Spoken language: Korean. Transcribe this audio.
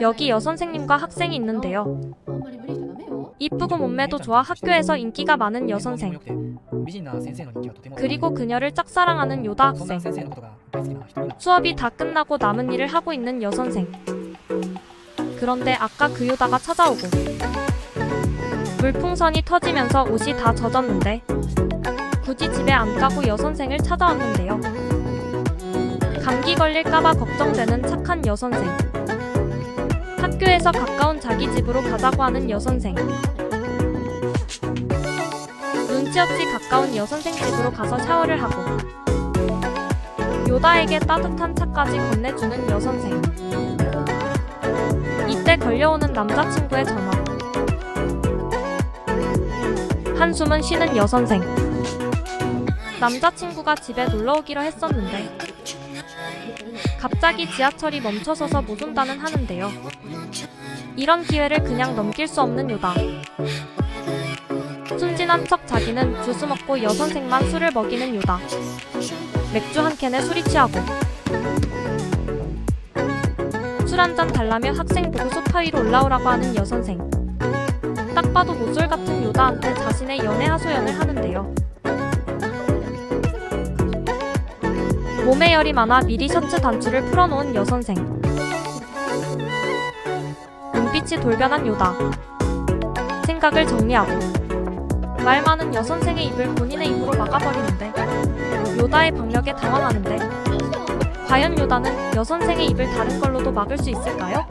여기 여선생님과 학생이 있는데요. 이쁘고 몸매도 좋아 학교에서 인기가 많은 여선생. 그리고 그녀를 짝사랑하는 요다 학생. 수업이 다 끝나고 남은 일을 하고 있는 여선생. 그런데 아까 그 요다가 찾아오고 물풍선이 터지면서 옷이 다 젖었는데 굳이 집에 안 가고 여선생을 찾아왔는데요. 감기 걸릴까봐 걱정되는 착한 여선생. 학교에서 가까운 자기 집으로 가자고 하는 여선생. 눈치 없이 가까운 여선생 집으로 가서 샤워를 하고 요다에게 따뜻한 차까지 건네주는 여선생. 이때 걸려오는 남자친구의 전화. 한숨은 쉬는 여선생. 남자친구가 집에 놀러 오기로 했었는데 갑자기 지하철이 멈춰서서 못 온다는 하는데요. 이런 기회를 그냥 넘길 수 없는 요다. 순진한 척 자기는 주스 먹고 여선생만 술을 먹이는 요다. 맥주 한 캔에 술이 취하고 술 한 잔 달라며 학생 보고 소파 위로 올라오라고 하는 여선생 딱 봐도 모쏠 같은 요다한테 자신의 연애 하소연을 하는데요 몸에 열이 많아 미리 셔츠 단추를 풀어놓은 여선생. 눈빛이 돌변한 요다. 생각을 정리하고. 말 많은 여선생의 입을 본인의 입으로 막아버리는데 요다의 박력에 당황하는데 과연 요다는 여선생의 입을 다른 걸로도 막을 수 있을까요?